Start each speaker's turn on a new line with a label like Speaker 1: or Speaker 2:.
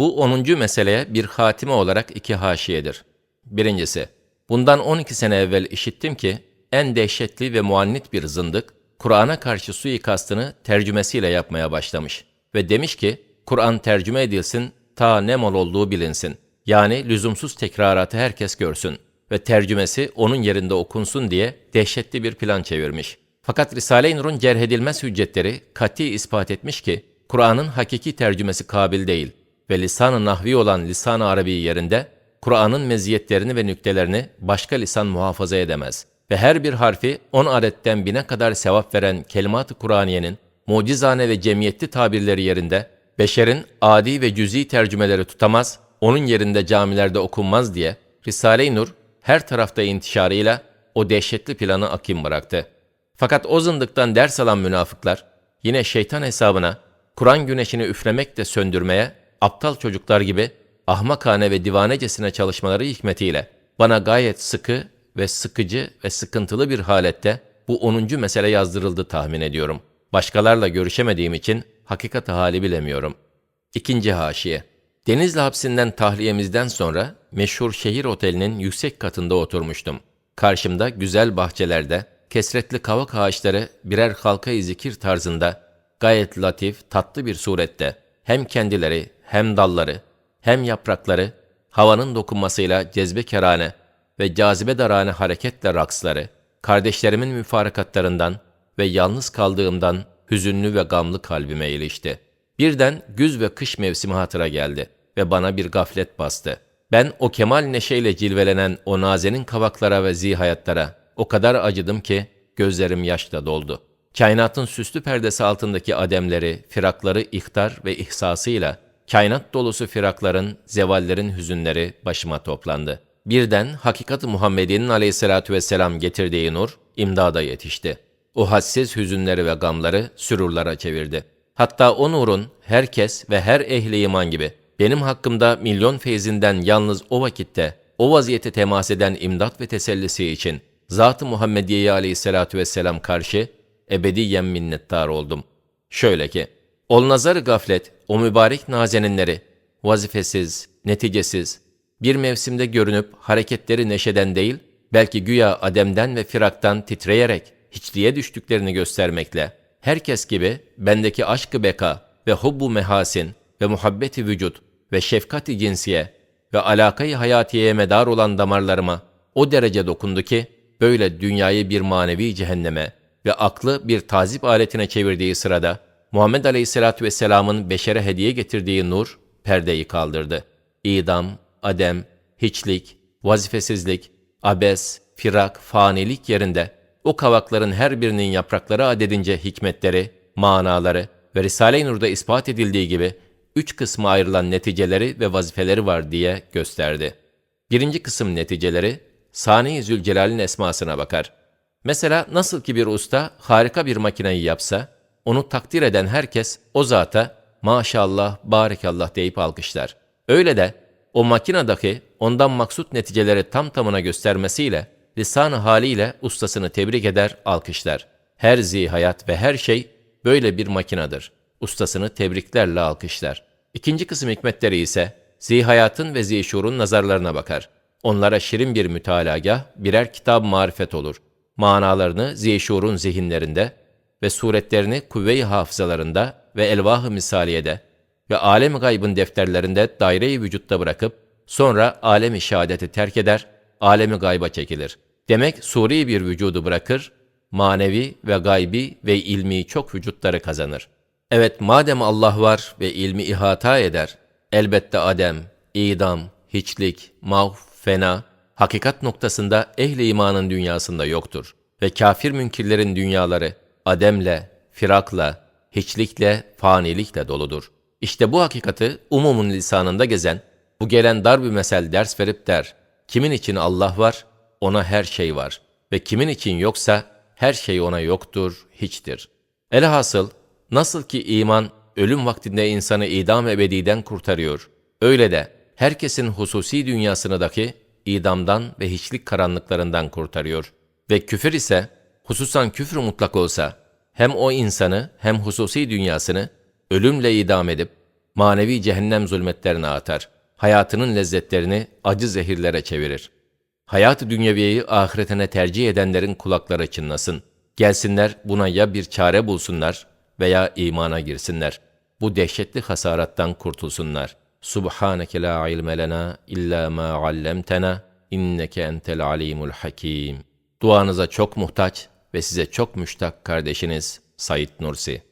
Speaker 1: Bu 10. meseleye bir hatime olarak iki haşiyedir. Birincisi, bundan 12 sene evvel işittim ki, en dehşetli ve muannit bir zındık, Kur'an'a karşı suikastını tercümesiyle yapmaya başlamış ve demiş ki, Kur'an tercüme edilsin, ta ne mal olduğu bilinsin. Yani lüzumsuz tekraratı herkes görsün ve tercümesi onun yerinde okunsun diye dehşetli bir plan çevirmiş. Fakat Risale-i Nur'un cerhedilmez hüccetleri kati ispat etmiş ki, Kur'an'ın hakiki tercümesi kabil değil ve lisan-ı nahvi olan lisan-ı arabi yerinde, Kur'an'ın meziyetlerini ve nüktelerini başka lisan muhafaza edemez. Ve her bir harfi on adetten bine kadar sevap veren kelimat-ı Kur'aniyenin mucizane ve cemiyetli tabirleri yerinde, beşerin adi ve cüzi tercümeleri tutamaz, onun yerinde camilerde okunmaz diye Risale-i Nur her tarafta intişarıyla o dehşetli planı akim bıraktı. Fakat o zındıktan ders alan münafıklar yine şeytan hesabına Kur'an güneşini üflemekle söndürmeye aptal çocuklar gibi ahmakane ve divanecesine çalışmaları hikmetiyle bana gayet sıkı ve sıkıcı ve sıkıntılı bir halette bu 10. mesele yazdırıldı tahmin ediyorum. Başkalarla görüşemediğim için hakikat hali bilemiyorum. İkinci haşiye. Denizli hapsinden tahliyemizden sonra meşhur şehir otelinin yüksek katında oturmuştum. Karşımda güzel bahçelerde, kesretli kavak ağaçları birer halka zikir tarzında, gayet latif, tatlı bir surette, hem kendileri, hem dalları, hem yaprakları, havanın dokunmasıyla cezbe kerane ve cazibe darane hareketle raksları, kardeşlerimin müfarakatlarından ve yalnız kaldığımdan hüzünlü ve gamlı kalbime ilişti. Birden güz ve kış mevsimi hatıra geldi ve bana bir gaflet bastı. Ben o kemal neşeyle cilvelenen o nazenin kavaklara ve zihayatlara o kadar acıdım ki gözlerim yaşla doldu. Kainatın süslü perdesi altındaki ademleri, firakları ihtar ve ihsasıyla kainat dolusu firakların, zevallerin hüzünleri başıma toplandı. Birden hakikat-ı Muhammedi'nin aleyhissalatü vesselam getirdiği nur imdada yetişti. O hassiz hüzünleri ve gamları sürurlara çevirdi. Hatta o nurun herkes ve her ehli iman gibi benim hakkımda milyon feyzinden yalnız o vakitte o vaziyete temas eden imdat ve tesellisi için Zat-ı Muhammediye aleyhissalatü vesselam karşı ebediyen minnettar oldum. Şöyle ki, ol nazarı gaflet, o mübarek nazeninleri, vazifesiz, neticesiz, bir mevsimde görünüp hareketleri neşeden değil, belki güya ademden ve firaktan titreyerek hiçliğe düştüklerini göstermekle, herkes gibi bendeki aşkı beka ve hubbu mehasin ve muhabbeti vücut ve şefkati cinsiye ve alakayı hayatiyeye medar olan damarlarıma o derece dokundu ki, böyle dünyayı bir manevi cehenneme ve aklı bir tazip aletine çevirdiği sırada, Muhammed Aleyhisselatü Vesselam'ın beşere hediye getirdiği nur, perdeyi kaldırdı. İdam, adem, hiçlik, vazifesizlik, abes, firak, fanilik yerinde, o kavakların her birinin yaprakları adedince hikmetleri, manaları ve Risale-i Nur'da ispat edildiği gibi üç kısma ayrılan neticeleri ve vazifeleri var diye gösterdi. Birinci kısım neticeleri, Sani Zülcelal'in esmasına bakar. Mesela nasıl ki bir usta harika bir makineyi yapsa, onu takdir eden herkes o zata maşallah, barekallah deyip alkışlar. Öyle de o makinedaki ondan maksut neticeleri tam tamına göstermesiyle, lisan haliyle ustasını tebrik eder, alkışlar. Her zihayat ve her şey böyle bir makinedir. Ustasını tebriklerle alkışlar. İkinci kısım hikmetleri ise zihayatın ve zişurun nazarlarına bakar. Onlara şirin bir mütalagah, birer kitap marifet olur. Manalarını zişurun zihinlerinde ve suretlerini kuvve-i hafızalarında ve elvah-ı misaliyede ve alem gaybın defterlerinde daire-i vücutta bırakıp sonra alem-i şehadeti terk eder, alemi gayba çekilir. Demek suri bir vücudu bırakır, manevi ve gaybi ve ilmi çok vücutları kazanır. Evet madem Allah var ve ilmi ihata eder, elbette adem, idam, hiçlik, mavf, fena, hakikat noktasında ehli imanın dünyasında yoktur. Ve kafir münkirlerin dünyaları ademle, firakla, hiçlikle, fanilikle doludur. İşte bu hakikati umumun lisanında gezen, bu gelen dar bir mesel ders verip der, kimin için Allah var, ona her şey var ve kimin için yoksa her şey ona yoktur, hiçtir. Elhasıl, nasıl ki iman ölüm vaktinde insanı idam ebediden kurtarıyor, öyle de herkesin hususi dünyasındaki idamdan ve hiçlik karanlıklarından kurtarıyor. Ve küfür ise, hususan küfür mutlak olsa, hem o insanı hem hususi dünyasını ölümle idam edip, manevi cehennem zulmetlerine atar. Hayatının lezzetlerini acı zehirlere çevirir. Hayat-ı dünyeviyeyi ahiretine tercih edenlerin kulakları çınlasın. Gelsinler buna ya bir çare bulsunlar veya imana girsinler. Bu dehşetli hasarattan kurtulsunlar. Subhaneke la ilme lena illa ma allamtena inneke entel alimul hakim. Duanıza çok muhtaç ve size çok müştak kardeşiniz Said Nursi.